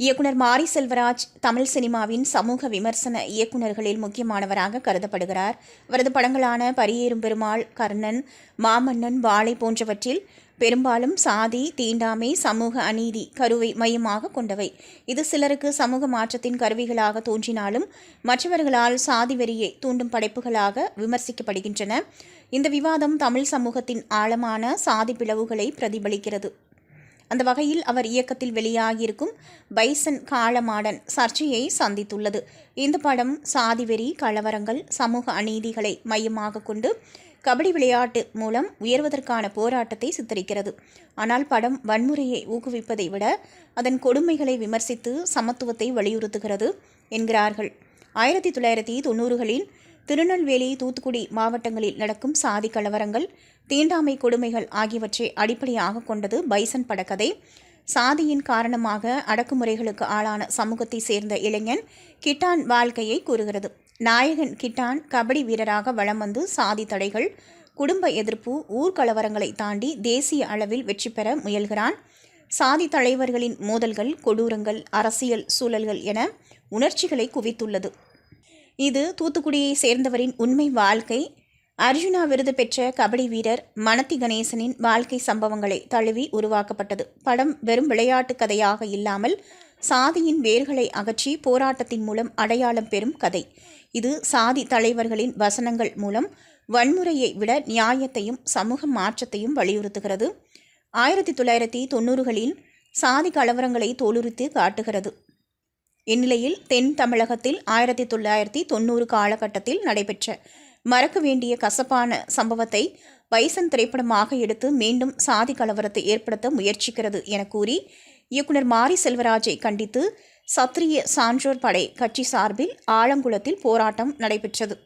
இயக்குனர் மாரி செல்வராஜ் தமிழ் சினிமாவின் சமூக விமர்சன இயக்குனர்களில் முக்கியமானவராக கருதப்படுகிறார். அவரது படங்களான பரியேறும் பெருமாள் கர்ணன் மாமன்னன் வாழை போன்றவற்றில் பெரும்பாலும் சாதி தீண்டாமை சமூக அநீதி கருவை மையமாக கொண்டவை. இது சிலருக்கு சமூக மாற்றத்தின் கருவிகளாக தோன்றினாலும் மற்றவர்களால் சாதி வெறியை தூண்டும் படைப்புகளாக விமர்சிக்கப்படுகின்றன. இந்த விவாதம் தமிழ் சமூகத்தின் ஆழமான சாதி பிளவுகளை பிரதிபலிக்கிறது. அந்த வகையில் அவர் இயக்கத்தில் வெளியாகியிருக்கும் பைசன் காலமாடன் சர்ச்சையை சந்தித்துள்ளது. இந்த படம் சாதிவெறி கலவரங்கள் சமூக அநீதிகளை மையமாக கொண்டு கபடி விளையாட்டு மூலம் உயர்வதற்கான போராட்டத்தை சித்தரிக்கிறது. ஆனால் படம் வன்முறையை ஊக்குவிப்பதை விட அதன் கொடுமைகளை விமர்சித்து சமத்துவத்தை வலியுறுத்துகிறது என்கிறார்கள். ஆயிரத்தி தொள்ளாயிரத்தி தொண்ணூறுகளில் திருநெல்வேலி தூத்துக்குடி மாவட்டங்களில் நடக்கும் சாதி கலவரங்கள் தீண்டாமை கொடுமைகள் ஆகியவற்றை அடிப்படையாக கொண்டது பைசன் படக்கதை. சாதியின் காரணமாக அடக்குமுறைகளுக்கு ஆளான சமூகத்தை சேர்ந்த இளைஞன் கிட்டான் வாழ்க்கையை கூறுகிறது. நாயகன் கிட்டான் கபடி வீரராக வலம் வந்து சாதி தடைகள் குடும்ப எதிர்ப்பு ஊர்கலவரங்களை தாண்டி தேசிய அளவில் வெற்றி பெற முயல்கிறான். சாதி தலைவர்களின் மோதல்கள் கொடூரங்கள் அரசியல் சூழல்கள் என உணர்ச்சிகளை குவித்துள்ளது. இது தூத்துக்குடியை சேர்ந்தவரின் உண்மை வாழ்க்கை. அர்ஜுனா விருது பெற்ற கபடி வீரர் மனத்தி கணேசனின் வாழ்க்கை சம்பவங்களை தழுவி உருவாக்கப்பட்டது. படம் வெறும் விளையாட்டு கதையாக இல்லாமல் சாதியின் வேர்களை அகற்றி போராட்டத்தின் மூலம் அடையாளம் பெறும் கதை. இது சாதி தலைவர்களின் வசனங்கள் மூலம் வன்முறையை விட நியாயத்தையும் சமூக மாற்றத்தையும் வலியுறுத்துகிறது. ஆயிரத்தி தொள்ளாயிரத்தி தொண்ணூறுகளில் சாதி கலவரங்களை தோலுரித்து காட்டுகிறது. இந்நிலையில் தென் தமிழகத்தில் ஆயிரத்தி தொள்ளாயிரத்தி தொண்ணூறு காலகட்டத்தில் நடைபெற்ற மறக்க வேண்டிய கசப்பான சம்பவத்தை பைசன் திரைப்படமாக எடுத்து மீண்டும் சாதி கலவரத்தை ஏற்படுத்த முயற்சிக்கிறது என கூறி இயக்குனர் மாரி செல்வராஜை கண்டித்து சத்திரிய சான்றோர் படை கட்சி சார்பில் ஆலங்குளத்தில் போராட்டம் நடைபெற்றது.